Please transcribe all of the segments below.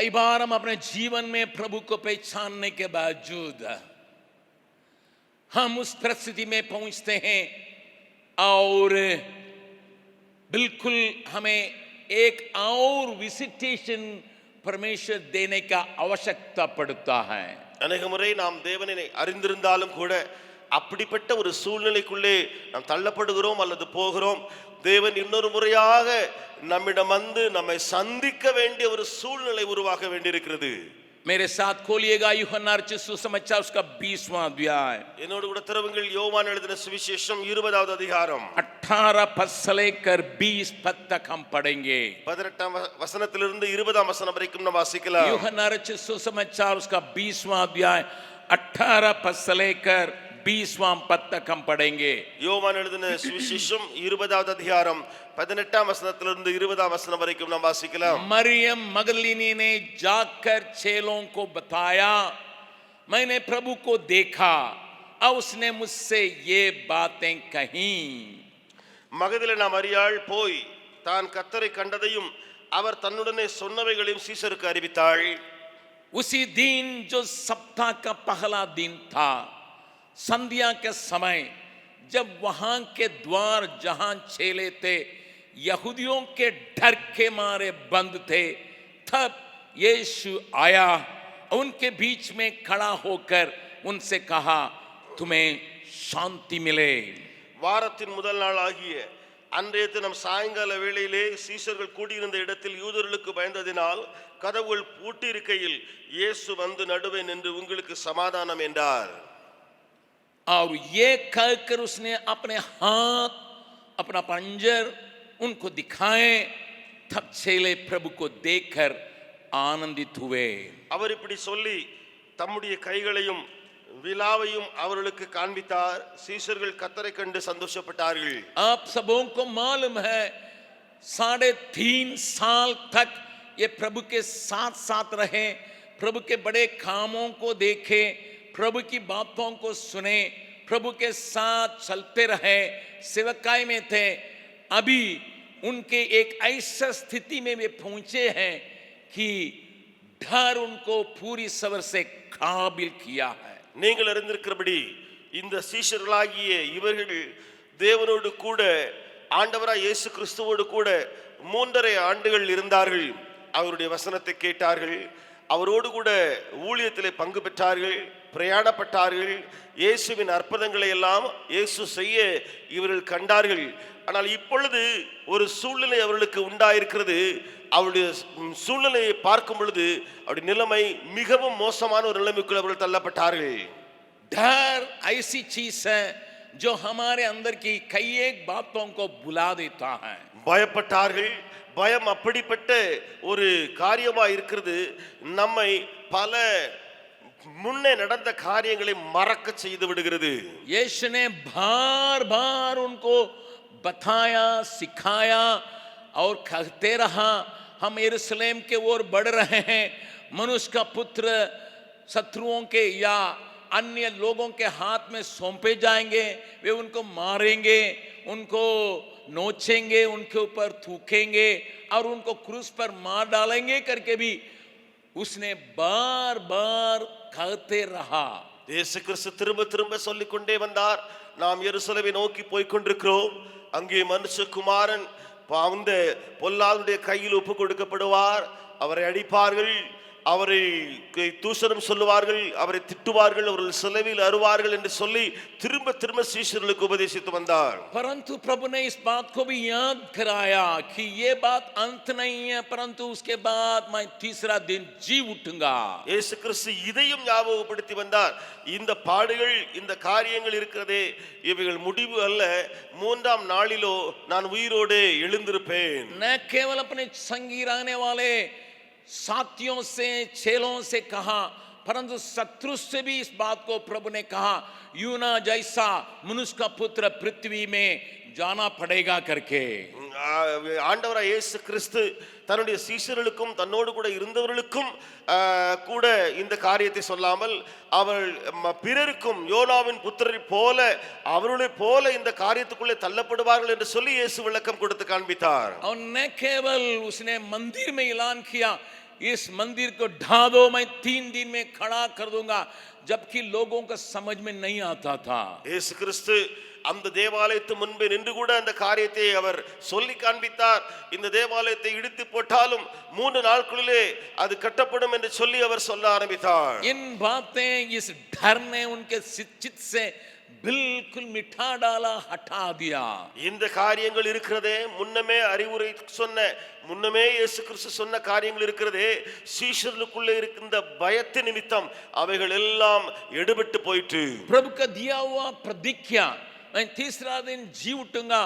कई बार हम अपने जीवन में प्रभु को पहचानने के बावजूद हम उस परिस्थिति में पहुंचते हैं और बिल्कुल हमें एक और विजिटेशन परमेश्वर देने का आवश्यकता पड़ता है அநேக முறை நாம் தேவனை அறிந்திருந்தாலும் கூட அப்படிப்பட்ட ஒரு சூழ்நிலைக்குள்ளே நாம் தள்ளப்படுகிறோம் அல்லது போகிறோம் தேவன் இன்னொரு முறையாக நம்மிடம் வந்து நம்மை சந்திக்க வேண்டிய ஒரு சூழ்நிலை உருவாக வேண்டியிருக்கிறது मेरे साथ खोलिएगा यूहन्ना रचित सुसमाचार उसका बीसवां अध्याय என்னோடு கூட திறவுங்கள் யோவான் எழுதின சுவிசேஷம் இருபதாவது அதிகாரம் अठारह पद से लेकर बीस पद तक हम पढ़ेंगे பதினெட்டாம் வ- வசனத்திலிருந்து இருபதாம் வசனம் வரைக்கும் நாம் வாசிக்கலாம் यूहन्ना रचित सुसमाचार उसका बीसवां अध्याय अठारह पद से लेकर बीसवां पद तक हम पढ़ेंगे யோவான் எழுதின சுவிசேஷம் இருபதாவது அதிகாரம் பதினெட்டாம் வசனத்திலிருந்து இருபதாம் வசனம் வரைக்கும் நாம் வாசிக்கலாம் मरियम मगलिनी ने जाकर चेलों को बताया मैंने प्रभु को देखा और उसने मुझसे ये बातें कही மகதில நாம் அறியாள் போய் தான் கத்தரை கண்டதையும் அவர் தன்னுடனே சொன்னவைகளையும் சீசருக்கு அறிவித்தாள் उसी दिन जो सप्ताह का पहला दिन था संध्या के समय जब वहां के द्वार जहां छेले थे यहूदियों के डर के मारे बंद थे तब यीशु आया उनके बीच में खड़ा होकर उनसे कहा तुम्हें शांति मिले வாரத்தின் முதல் நாள் ஆகிய அன்றைய தினம் சாயங்கால வேளையிலே சீசர்கள் கூடியிருந்த இடத்தில் யூதர்களுக்கு பயந்ததினால் கதவுகள் பூட்டியிருக்கையில் இயேசு வந்து நடுவே நின்று உங்களுக்கு சமாதானம் என்றார் और ये कहकर उसने अपने हाथ अपना पंजर उनको दिखाए तब छेले प्रभु को देखकर आनंदित हुए அவர் இப்படி சொல்லி தம்முடைய கைகளையும் விலாவையும் அவர்களுக்கு காண்பித்தார் சீசர்கள் கத்தரை கண்டு சந்தோஷப்பட்டார்கள் आप सबों को मालूम है साढ़े तीन साल तक ये प्रभु के साथ साथ रहे प्रभु के बड़े कामों को देखे प्रभु की बातों को सुने प्रभु के साथ चलते रहे सेवकाई में थे अभी उनके एक ऐसा स्थिति में वे पहुंचे हैं कि डर उनको पूरी सबर से काबिल किया है நீங்கள் அறிந்திருக்கிறபடி இந்த சீஷர்களாகிய இவர்கள் தேவனோடு கூட ஆண்டவராய் இயேசு கிறிஸ்துவோடு கூட மூன்றரை ஆண்டுகள் இருந்தார்கள் அவருடைய வசனத்தை கேட்டார்கள் அவரோடு கூட ஊழியத்திலே பங்கு பெற்றார்கள் பிரயாணப்பட்டார்கள் இயேசுவின் அற்புதங்களை எல்லாம் இயேசு செய்ய இவர்கள் கண்டார்கள் ஆனால் இப்பொழுது ஒரு சூழ்நிலை அவர்களுக்கு உண்டாயிருக்கிறது அவருடைய சூழ்நிலையை பார்க்கும் பொழுது அவருடைய நிலைமை மிகவும் மோசமான ஒரு நிலைமைக்குள் அவர்கள் தள்ளப்பட்டார்கள் डर ऐसी चीज है जो हमारे अंदर की कई एक बातों को बुला देता है பயப்பட்டார்கள் பயம் அப்படிப்பட்ட ஒரு காரியமா இருக்கிறது நம்மை பல முன்னே நடந்த காரியங்களை மறக்க செய்து விடுகிறது यीशु ने बार बार उनको बताया सिखाया और कहते रहा हम यरूशलेम के ओर बढ़ रहे हैं मनुष्य का पुत्र शत्रुओं के या अन्य लोगों के हाथ में सौंपे जाएंगे वे उनको मारेंगे उनको नोचेंगे उनके ऊपर थूकेंगे और उनको क्रूस पर मार डालेंगे करके भी உஸ்னே பார் பார் கஹத்தே ரஹா. இயேசு கிறிஸ்து திரும்ப திரும்ப சொல்லிக்கொண்டே வந்தார். நாம் எருசலவை நோக்கி போய் கொண்டிருக்கிறோம் அங்கே மனுஷகுமாரன் அந்த பொல்லாதுடைய கையில் ஒப்பு கொடுக்கப்படுவார். அவரை அடிப்பார்கள். அவரை கு- தூஷணம் சொல்லுவார்கள் அவரை திட்டுவார்கள் அவர்கள் சிலவில் அறுவார்கள் என்று சொல்லி திரும்ப திரும்ப சீஷர்களுக்கு உபதேசித்து வந்தார் परंतु प्रभु ने इस बात को भी याद कराया कि ये बात अंत नहीं है परंतु उसके बाद मैं तीसरा दिन जी उठूंगा இயேசு கிறிஸ்து இதையும் ஞாபகப்படுத்தி வந்தார் இந்த பாடுகள் இந்த காரியங்கள் இருக்கிறதே இவைகள் முடிவு அல்ல மூன்றாம் நாளிலோ நான் உயிரோடு எழுந்திருப்பேன் न केवल अपने संगी रहने वाले साथियों से, छेलों से कहा, परंतु शत्रु से भी इस बात को प्रभु ने कहा यूना जैसा मनुष्य का पुत्र पृथ्वी में जाना पड़ेगा करके। ஆண்டவராய் இயேசு கிறிஸ்து தன்னுடைய சீஷர்களுக்கும் தன்னோடு கூட இருந்தவர்களுக்கும் ஆ, கூட இந்த காரியத்தை சொல்லாமல் அவள் ம- பிறருக்கும் யோனாவின் புத்திரரை போல அவர்களை போல இந்த காரியத்துக்குள்ளே தள்ளப்படுவார்கள் என்று சொல்லி இயேசு விளக்கம் கொடுத்து காண்பித்தார் और न केवल उसने मंदिर में ऐलान किया इस मंदिर को ढा दो मैं तीन दिन में खड़ा कर दूंगा जबकि लोगों को समझ में नहीं आता था இயேசு கிறிஸ்து அந்த தேவாலயத்து முன்பே நின்று கூட அந்த காரியத்தை அவர் சொல்லி காண்பித்தார். இந்த தேவாலயத்தை இடித்து போட்டாலும் மூன்று நாட்களிலே அது கட்டப்படும் என்று சொல்லி அவர் சொல்ல ஆரம்பித்தார். என் பாத்தே இஸ் டர்னே உன்கே சிச்சித் சே பில்குல் மிட்டா டாலா இந்த காரியங்கள் இருக்கிறதே முன்னமே அறிவுரை சொன்ன முன்னமே இயேசு கிறிஸ்து சொன்ன காரியங்கள் இருக்கிறதே சீஷர்களுக்குள்ளே இருக்கின்ற பயத்து நிமித்தம் அவைகள் எல்லாம் எடுபட்டு போயிட்டு பிரபுக்க தியாவா பிரதிக்யா. मैं तीसरा दिन जी उठूँगा,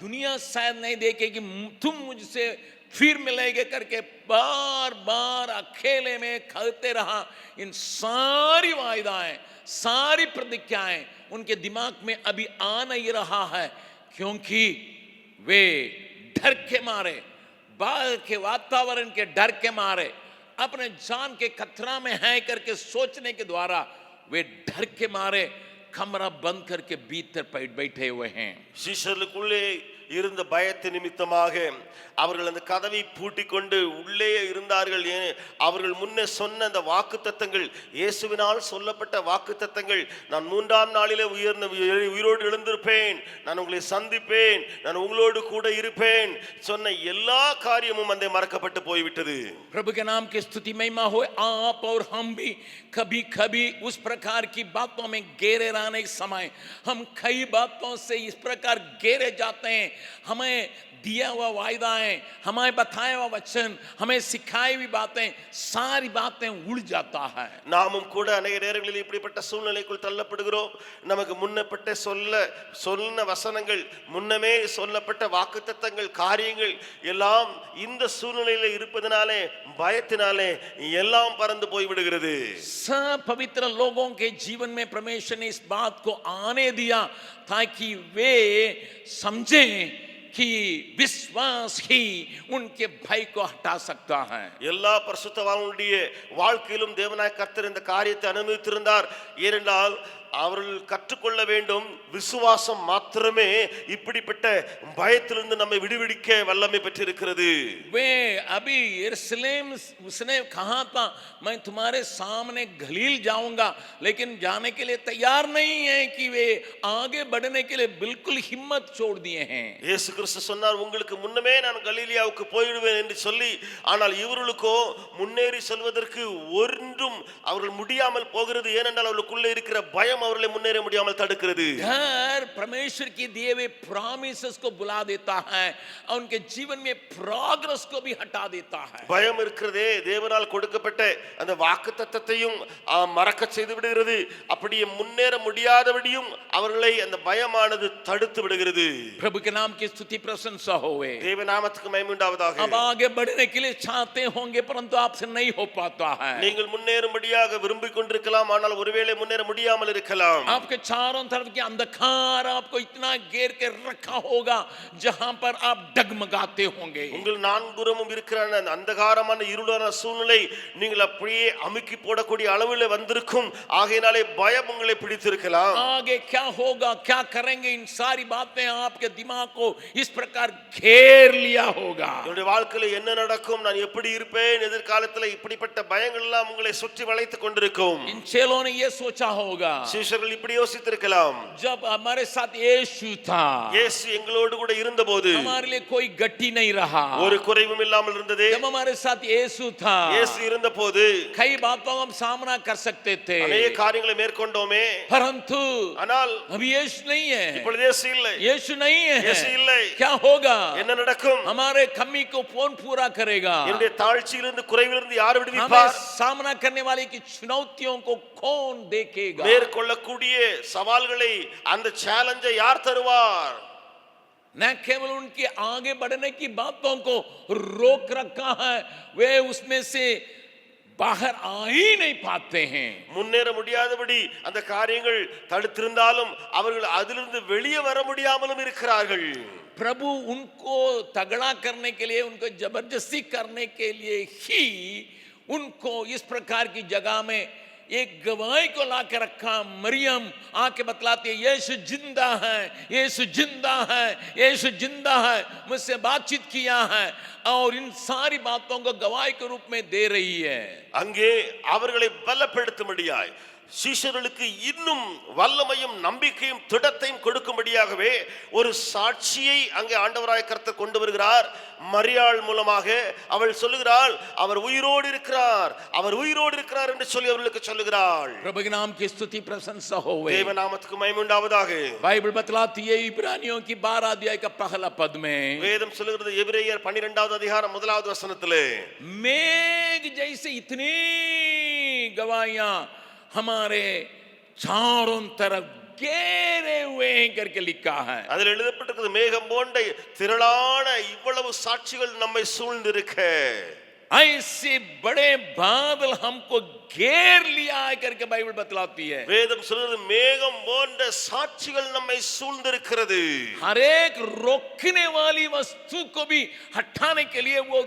दुनिया शायद नहीं देखेगी, तुम मुझसे फिर मिलेंगे करके बार बार अकेले में कहते रहा। इन सारी वायदाएँ, सारी प्रतिज्ञाएँ उनके दिमाग में अभी आ नहीं रहा है, क्योंकि वे डर के मारे बाहर के वातावरण के डर के मारे, अपने जान के खतरा में है करके सोचने के द्वारा वे डर के मारे। कमरा बंद करके भीतर बैठे हुए हैं। शिष्य இருந்த பயத்து நிமித்தமாக அவர்கள் அந்த கதவை பூட்டிக் கொண்டு உள்ளே இருந்தார்கள் ஏன் அவர்கள் முன்னே சொன்ன அந்த வாக்கு தத்தங்கள் இயேசுவினால் சொல்லப்பட்ட வாக்கு தத்தங்கள் நான் மூன்றாம் நாளிலே உயர்ந்த உயிர்- உயிரோடு எழுந்திருப்பேன் நான் உங்களை சந்திப்பேன் நான் உங்களோடு கூட இருப்பேன் சொன்ன எல்லா காரியமும் அந்த மறக்கப்பட்டு போய்விட்டது प्रभु के नाम की स्तुति महिमा हो आप और हम भी कभी कभी उस प्रकार की बातों में घेरे रहने के समय हम कई बातों से इस प्रकार घेरे जाते हैं हमें दिया हुआ वायदाएं हमें बताया हुआ वचन हमें सिखाई हुई बातें सारी बातें उड़ जाता है நாமும் கூட அநேக நேரங்களில் இப்படிப்பட்ட சூழ்நிலைக்குள் தள்ளப்படுகிறோம் நமக்கு முன்னப்பட்ட சொல்ல சொன்ன வசனங்கள் முன்னமே சொல்லப்பட்ட வாக்குத்தத்தங்கள் காரியங்கள் எல்லாம் இந்த சூழ்நிலையில இருப்பதனாலே பயத்தினாலே எல்லாம் பறந்து போய் விடுகிறது सब पवित्र लोगों के जीवन में परमेश्वर ने इस बात को आने दिया ताकि वे समझें कि विश्वास ही उनके भय को हटा सकता है எல்லா பரிசுத்தவான்களுடைய வாழ்க்கையிலும் தேவனாய் கர்த்தர் இந்த காரியத்தை அனுமதித்திருந்தார் ஏனென்றால் அவர்கள் கற்றுக்கொள்ள வேண்டும் விசுவாசம் மாத்திரமே இப்படிப்பட்ட பயத்திலிருந்து நம்மை விடுவிடிக்க வல்லமை பெற்றிருக்கிறது वे अभी यरूशलेम उसने कहा था मैं तुम्हारे सामने गलील जाऊंगा लेकिन जाने के लिए तैयार नहीं है कि वे आगे बढ़ने के लिए बिल्कुल हिम्मत छोड़ दिए हैं இயேசு கிறிஸ்து சொன்னார் உங்களுக்கு முன்னமே நான் கலீலியாவுக்கு போயிடுவேன் என்று சொல்லி ஆனால் இவர்களுக்கோ முன்னேறி செல்வதற்கு ஒன்றும் அவர்கள் முடியாமல் போகிறது ஏனென்றால் அவர்களுக்குள்ளே இருக்கிற பயம் அவர்களை முன்னேற முடியாமல் தடுக்கிறது डर परमेश्वर की दिए हुए प्रॉमिसेस को बुला देता है और उनके जीवन में प्रोग्रेस को भी हटा देता है பயம் இருக்கிறதே தேவனால் கொடுக்கப்பட்ட அந்த வாக்கு தத்தத்தையும் மறக்க செய்து விடுகிறது அப்படியே முன்னேற முடியாதபடியும் அவர்களை அந்த பயமானது தடுத்து விடுகிறது प्रभु के नाम की स्तुति प्रशंसा होवे தேவ நாமத்துக்கு மயமுண்டாவதாக अब आगे बढ़ने के लिए चाहते होंगे परंतु आपसे नहीं हो पाता है நீங்கள் முன்னேறும்படியாக விரும்பிக் கொண்டிருக்கலாம் ஆனால் ஒருவேளை முன்னேற முடியாமல் இருக்கலாம் आपके चारों तरफ के अंधकार आपको इतना घेर के रखा होगा जहां पर आप डगमगाते होंगे உங்கள் நான்குறமும் இருக்கிற அந்த அந்தகாரமான இருளான சூழ்நிலை நீங்கள் அப்படியே அமுக்கி போடக்கூடிய அளவில் வந்திருக்கும் ஆகையினாலே பயம் உங்களை பிடித்திருக்கலாம் आगे क्या होगा क्या करेंगे इन सारी बातें आपके दिमाग को इस प्रकार घेर लिया होगा என்னுடைய வாழ்க்கையில என்ன நடக்கும் நான் எப்படி இருப்பேன் எதிர்காலத்துல இப்படிப்பட்ட பயங்கள் எல்லாம் உங்களை சுற்றி வளைத்துக் கொண்டிருக்கும் इन चेलों ने ये सोचा होगा சீஷர்கள் இப்படி யோசித்திருக்கலாம் जब हमारे साथ यीशु था இயேசு எங்களோடு கூட இருந்தபோது हमारे लिए कोई गट्टी नहीं रहा ஒரு குறைவும் இல்லாமல் இருந்ததே जब हमारे साथ यीशु था இயேசு இருந்தபோது कई बातों का हम सामना कर सकते थे அநேக காரியங்களை மேற்கொண்டோமே परंतु ஆனால் अभी यीशु नहीं है இப்பொழுது இயேசு இல்லை यीशु नहीं இயேசு है இல்லை क्या होगा என்ன நடக்கும் हमारे कमी को कौन पूरा करेगा என்னுடைய தாழ்ச்சியிலிருந்து குறைவிலிருந்து யார் हमें விடுவிப்பார் सामना करने वाले की चुनौतियों को कौन देखेगा மேற்கொள்ளக்கூடிய சவால்களை அந்த சேலஞ்சை யார் தருவார் न केवल उनके आगे बढ़ने की बातों को रोक रखा है वे उसमें से बाहर आ ही नहीं पाते हैं முன்னேற முடியாதபடி அந்த காரியங்கள் தடுத்திருந்தாலும் அவர்கள் அதிலிருந்து வெளியே வர முடியாமலும் இருக்கிறார்கள் प्रभु उनको तगड़ा करने के लिए उनको जबरदस्ती करने के लिए ही उनको इस प्रकार की जगह में एक गवाही को लाकर रखा मरियम आके बतलाती है यीशु जिंदा है यीशु जिंदा है यीशु जिंदा है मुझसे बातचीत किया है और इन सारी बातों को गवाही के रूप में दे रही है அங்கே அவர்களை பலப்படுத்தும்படியாய் சீஷர்களுக்கு இன்னும் வல்லமையும் நம்பிக்கையும் திடத்தையும் கொடுக்கும்படியாகவே ஒரு சாட்சியை அங்கே ஆண்டவராய் கர்த்தர் கொண்டு வருகிறார் மரியாள் மூலமாக அவள் சொல்லுகிறாள் அவர் உயிரோடு இருக்கிறார் அவர் உயிரோடு இருக்கிறார் என்று சொல்லி அவர்களுக்கு சொல்லுகிறாள் प्रभु के नाम की स्तुति प्रशंसा होवे தேவநாமத்துக்கு மயமுண்டாவதாக बाइबल बतलाती है इब्रानियों की बारह अध्याय का पहला पद में வேதம் சொல்லுகிறது எபிரேயர் பன்னிரெண்டாவது அதிகாரம் முதலாவது வசனத்திலே मेघ जैसे इतनी गवाहियां हमारे चारों तरफ घेरे हुए हैं करके लिखा है அதில் எழுதப்பட்டிருக்கிறது மேகம் போன்ற திரளான இவ்வளவு சாட்சிகள் நம்மை சூழ்ந்திருக்க ऐसे बड़े बादल हमको घेर लिया है करके बाइबल बतलाती है வேதம் சொல்கிறது மேகம் போன்ற சாட்சிகள் நம்மை சூழ்ந்திருக்கிறது हर एक रोकने वाली वस्तु को भी हटाने के लिए वो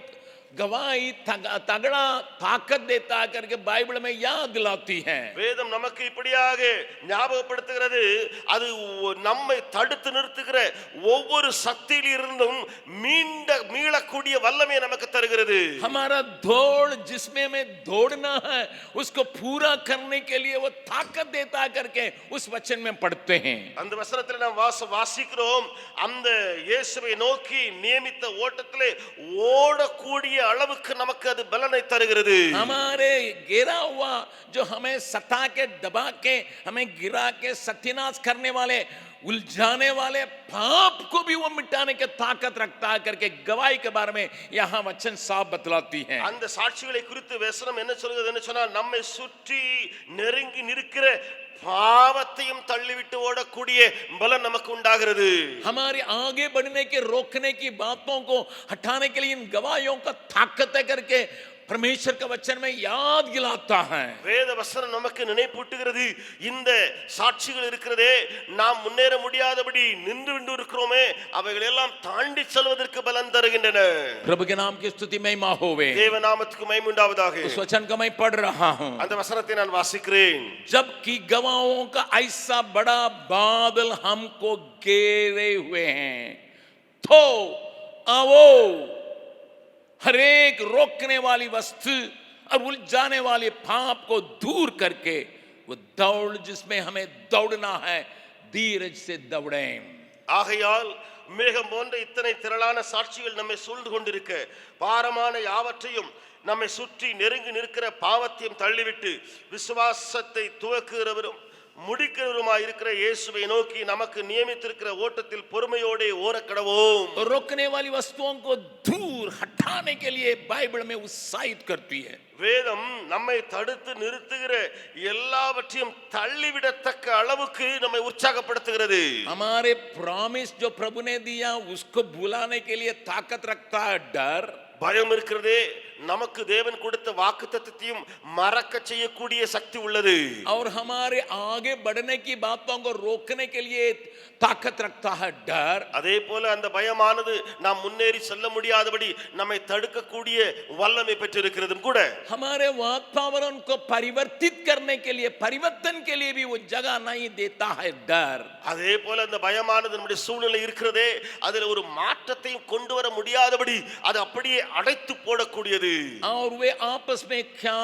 गवाही तग- तगड़ा ताकत देता है करके बाइबल में याद दिलाती है வேதம் நமக்கு இப்படியாக ஞாபகப்படுத்துகிறது அது ஒ- நம்மை தடுத்து நிறுத்துகிற ஒவ்வொரு சக்தியில் இருந்தும் மீண்ட மீளக்கூடிய வல்லமை நமக்கு தருகிறது हमारा दौड़ जिसमें हमें दौड़ना है उसको पूरा करने के लिए वो ताकत देता है करके उस वचन में पढ़ते हैं அந்த வசனத்தில் நாம் வாச வாசிக்கிறோம் அந்த இயேசுவை நோக்கி நியமித்த ஓட்டத்திலே ஓடக்கூடிய அளவுக்கு நமக்கு அது பலனை தருகிறது हमारे गिरा हुआ जो हमें सता के दबा के हमें गिरा के सत्यानाश करने वाले उलझाने वाले पाप को भी वो मिटाने के ताकत रखता है करके गवाही के बारे में यहाँ वचन साफ बतलाती है அந்த சாட்சிகளை குறித்து வசனம் என்ன சொல்கிறதுன்னு சொன்னால் நம்மை சுற்றி நெருங்கி நிற்கிற பாவத்தையும் தள்ளிவிட்டு ஓடக்கூடிய பலன் நமக்கு உண்டாகிறது हमारे आगे बढ़ने के रोकने की बातों को हटाने के लिए इन गवाहियों का ताकत है करके परमेश्वर का वचन में याद दिलाता है வேத வசனம் நமக்கு நினைப்பூட்டுகிறது இந்த சாட்சிகள் இருக்கிறதே நாம் முன்னேற முடியாதபடி நின்று விண்டு இருக்கிறோமே அவைகள் எல்லாம் தாண்டி செல்வதற்கு பலன் தருகின்றன प्रभु के नाम की स्तुति महिमा होवे தேவநாமத்துக்கு மைமுண்டாவதாக उस वचन को मैं पढ़ रहा हूँ அந்த வசனத்தை நான் வாசிக்கிறேன் जबकि गवाहों का ऐसा बड़ा बादल हमको घेरे हुए हैं तो आवो हर एक रोकने वाली वस्तु और उलझाने वाले पाप को दूर करके वो दौड़ जिसमें हमें दौड़ना है धीरज से दौड़े ஆகையால் மேகம் போன்ற இத்தனை திரளான சாட்சிகள் நம்மை சூழ்ந்து கொண்டிருக்க பாரமான யாவற்றையும் நம்மை சுற்றி நெருங்கி நிற்கிற பாவத்தையும் தள்ளிவிட்டு விசுவாசத்தை துவக்குகிறவரும் முடிக்கிறவருமா இருக்கிற இயேசுவை நோக்கி நமக்கு நியமித்திருக்கிற ஓட்டத்தில் பொறுமையோட ஓரக்கடவோம். रोकने वाली वस्तुओं को दूर हटाने के लिए बाइबल में उत्साहित करती வேதம் நம்மை தடுத்து நிறுத்துகிற எல்லாவற்றையும் தள்ளிவிடத்தக்க அளவுக்கு நம்மை உற்சாகப்படுத்துகிறது. அமாரே प्रॉमिस जो प्रभु ने दिया उसको बुलाने के लिए ताकत रखता பயம் இருக்கிறதே நமக்கு தேவன் கொடுத்த வாக்கு தத்துவத்தையும் மறக்க செய்யக்கூடிய சக்தி உள்ளது और हमारे आगे बढ़ने की बातों को रोकने के लिए ताकत रखता है डर அதே போல அந்த பயமானது நாம் முன்னேறி செல்ல முடியாதபடி நம்மை தடுக்கக்கூடிய வல்லமை பெற்றிருக்கிறதும் கூட हमारे वातावरण को परिवर्तित करने के लिए परिवर्तन के लिए भी वो जगह नहीं देता है डर அதே போல அந்த பயமானது நம்முடைய சூழ்நிலை இருக்கிறதே அதில் ஒரு மாற்றத்தையும் கொண்டு வர முடியாதபடி அது அப்படியே அடைத்து போடக்கூடியது और वे आपस में क्या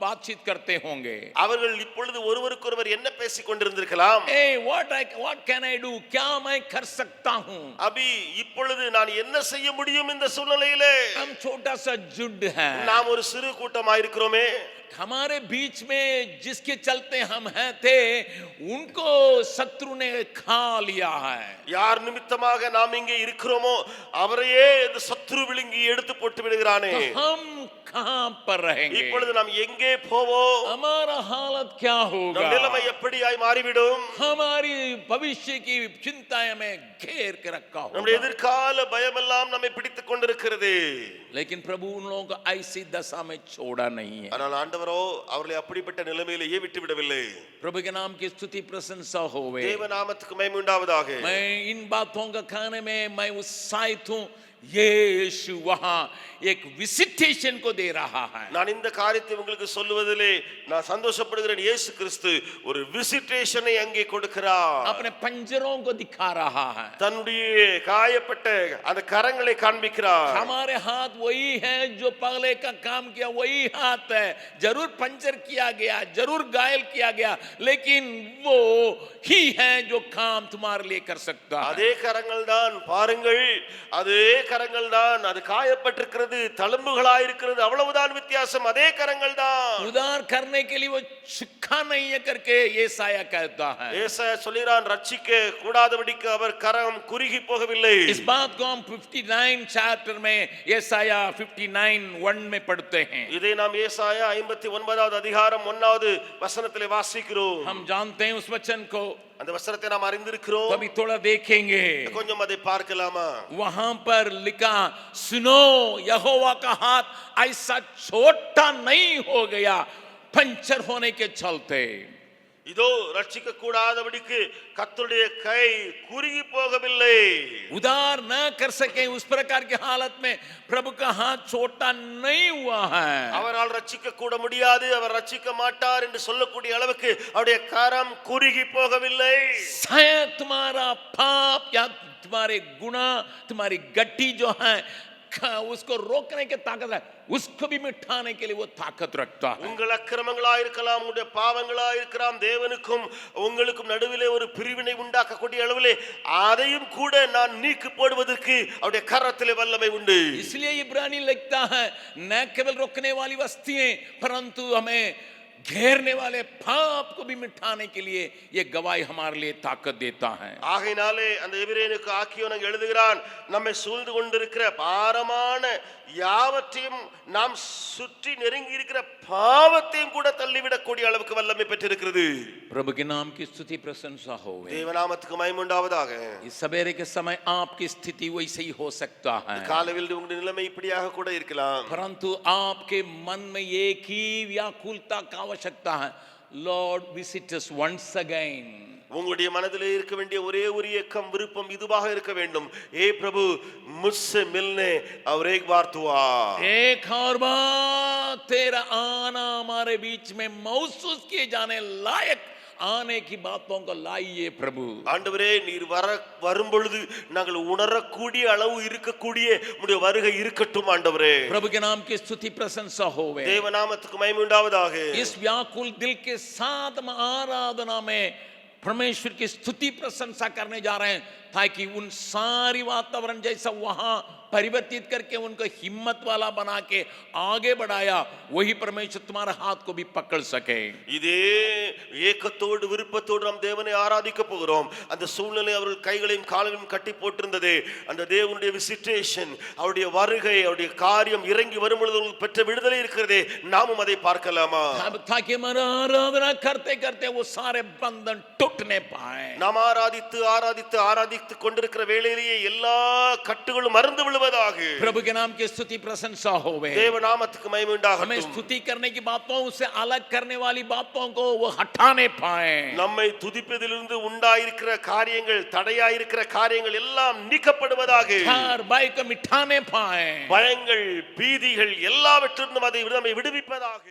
बातचीत करते होंगे அவர்கள் இப்பொழுது ஒருவருக்கொருவர் என்ன பேசிக் கொண்டிருந்திருக்கலாம் a what I what can I do क्या मैं कर सकता हूँ அபி இப்பொழுது நான் என்ன செய்ய முடியும் இந்த சூழ்நிலையிலே हम छोटा सा जुड है நாம் ஒரு சிறு கூட்டமாயிருக்கிறோமே हमारे बीच में जिसके चलते हम हैं थे उनको शत्रु ने खा लिया है யார் நிமித்தமாக நாம் இங்கே இருக்கிறோமோ அவரையே இந்த சத்ரு விழுங்கி எடுத்து போட்டு விடுகிறானே तो हम कहां पर रहेंगे இப்பொழுது நாம் எங்கே போவோம் हमारा हालत क्या நம் होगा நிலைமை எப்படியாய் மாறிவிடும் हमारी भविष्य की चिंताएं में घेर के रखा நம்முடைய होगा எதிர்கால பயமெல்லாம் நம்மை பிடித்துக் கொண்டிருக்கிறது लेकिन प्रभु उन लोगों को ऐसी दशा में छोड़ा नहीं है ஆனால் ஆண்டவரோ அவர்களை அப்படிப்பட்ட நிலைமையிலேயே விட்டு விடவில்லை प्रभु के नाम की स्तुति प्रशंसा होवे தேவ நாமத்துக்கு மகிமை உண்டாவதாக मैं इन बातों का खाने में मैं उत्साहित हूँ यीशु वहां एक विसिटेशन को दे रहा है நான் இந்த காரியத்தை உங்களுக்கு சொல்லுவதிலே நான் சந்தோஷப்படுகிறேன் இயேசு கிறிஸ்து ஒரு விசிட்டேஷனை அங்கே கொடுக்கிறார் अपने पंजरों को दिखा रहा है தன்னுடைய காயப்பட்ட அந்த கரங்களை காண்பிக்கிறார் हमारे हाथ वही है जो पगले का काम किया वही हाथ है जरूर पंचर किया गया जरूर घायल किया गया लेकिन वो ही है जो काम तुम्हारे लिए कर सकता है அதே கரங்கள் தான் பாருங்கள் அதே கரங்கள் தான் அது காயப்பட்டிருக்கிறது தழும்புகளாய் இருக்கிறது அவ்வளவுதான் வித்தியாசம் அதே கரங்கள் தான் उदार करने के लिए वो सुखा नहीं है करके ये साया कहता है ஏசாயா சொல்கிறான் ரட்சிக்க கூடாதபடிக்கு அவர் கரம் குறுகி போகவில்லை इस बात को हम 59 चैप्टर में ये साया 59 वन में पढ़ते हैं இதை நாம் ஏசாயா ஐம்பத்தி ஒன்பதாவது அதிகாரம் ஒன்னாவது வசனத்திலே வாசிக்கிறோம் हम जानते हैं उस वचन को அந்த வசனத்தை நாம் அறிந்திருக்கிறோம் तो अभी थोड़ा देखेंगे கொஞ்சம் அதை பார்க்கலாமா वहां पर लिखा सुनो यहोवा का हाथ ऐसा छोटा नहीं हो गया पंचर होने के चलते இதோ ரட்சிக்க கூடாதபடிக்கு கர்த்தருடைய கை குறுகி போகவில்லை उदार न कर सके उस प्रकार की हालत में प्रभु का हाथ छोटा नहीं हुआ है அவரால் ரட்சிக்க கூட முடியாது அவர் ரட்சிக்க மாட்டார் என்று சொல்லக்கூடிய அளவுக்கு அவருடைய கரம் குறுகி போகவில்லை शायद तुम्हारा पाप या तुम्हारे गुना तुम्हारी गट्टी जो है ख- उसको रोकने की ताकत है उसको भी मिटाने के लिए वो ताकत रखता है உங்கள் அக்கிரமங்களா இருக்கலாம் உங்களுடைய பாவங்களா இருக்கலாம் தேவனுக்கும் உங்களுக்கும் நடுவிலே ஒரு பிரிவினை உண்டாக்கக்கூடிய அளவிலே அதையும் கூட நான் நீக்கி போடுவதற்கு அவருடைய கரத்திலே வல்லமை உண்டு इसलिए इब्रानी लिखता है न केवल रोकने वाली वस्तुएं परंतु हमें घेरने वाले पाप को भी मिटाने के लिए ये गवाही हमारे लिए ताकत देता है ஆகையினாலே அந்த எபிரேனுக்கு ஆக்கியோன் அங்கு எழுதுகிறான் நம்மை சூழ்ந்து கொண்டிருக்கிற பாரமான யாவற்றையும் நாம் சுற்றி நெருங்கி இருக்கிற பாவத்தையும் கூட தள்ளிவிடக்கூடிய அளவுக்கு வல்லமை பெற்றிருக்கிறது प्रभु के नाम की स्तुति प्रशंसा हो தேவநாமத்துக்கு மயமுண்டாவதாக इस सवेरे के समय आपकी स्थिति वैसे ही हो सकता है காலவில் உங்களுடைய நிலைமை இப்படியாக கூட இருக்கலாம் परंतु आपके मन में एक ही व्याकुलता का आवश्यकता है lord visit us once again உங்களுடைய மனதிலே இருக்க வேண்டிய ஒரே ஒரு இயக்கம் விருப்பம் இதுவாக இருக்க வேண்டும் ஏ பிரபு முஸ்ஸே மில்னே அவர் एक बार तू आ एक और बार तेरा आना हमारे बीच में महसूस किए जाने लायक आने की बातों को लाइए प्रभु ஆண்டவரே நீர் வர வரும் பொழுது நாங்கள் உணரக்கூடிய அளவு இருக்கக்கூடிய உடைய வருகை இருக்கட்டும் ஆண்டவரே प्रभु के नाम की स्तुति प्रशंसा होवे தேவநாமத்துக்கு மகிமை உண்டாவதாக इस व्याकुल दिल के साथ हम आराधना में परमेश्वर की स्तुति प्रशंसा करने जा रहे हैं ताकि उन सारी वातावरण जैसा वहां परिवर्तित करके उनको हिम्मत वाला बना के आगे बढ़ाया वही परमेश्वर तुम्हारे हाथ को भी पकड़ सके இதே ஏக்கத்தோடு விருப்பத்தோடு நாம் தேவனை ஆராதிக்க போகிறோம் அந்த சூழ்நிலை அவர்கள் கைகளையும் கால்களையும் கட்டி போட்டிருந்தது அந்த தேவனுடைய விசிட்டேஷன் அவருடைய வருகை அவருடைய காரியம் இறங்கி வரும் பொழுது அவர்கள் பெற்ற விடுதலை இருக்கிறதே நாமும் அதை பார்க்கலாமா अब ताकि हमारा आराधना करते करते वो सारे बंधन टूटने पाए நாம் ஆராதித்து ஆராதித்து ஆராதித்து கொண்டிருக்கிற வேளையிலேயே எல்லா கட்டுகளும் மறந்து விழுவதாக प्रभु के नाम की स्तुति प्रशंसा होवे தேவநாமத்துக்கு மகிமை हमें உண்டாகட்டும் स्तुति करने की बातों से अलग करने वाली बातों को वो हटाने पाए நம்மை துதிப்பதிலிருந்து உண்டாயிருக்கிற காரியங்கள் தடையாயிருக்கிற காரியங்கள் எல்லாம் நீக்கப்படுவதாக हर बाई को मिटाने पाए பயங்கள் பீதிகள் எல்லாவற்றிலிருந்தும் அதை நம்மை விடுவிப்பதாக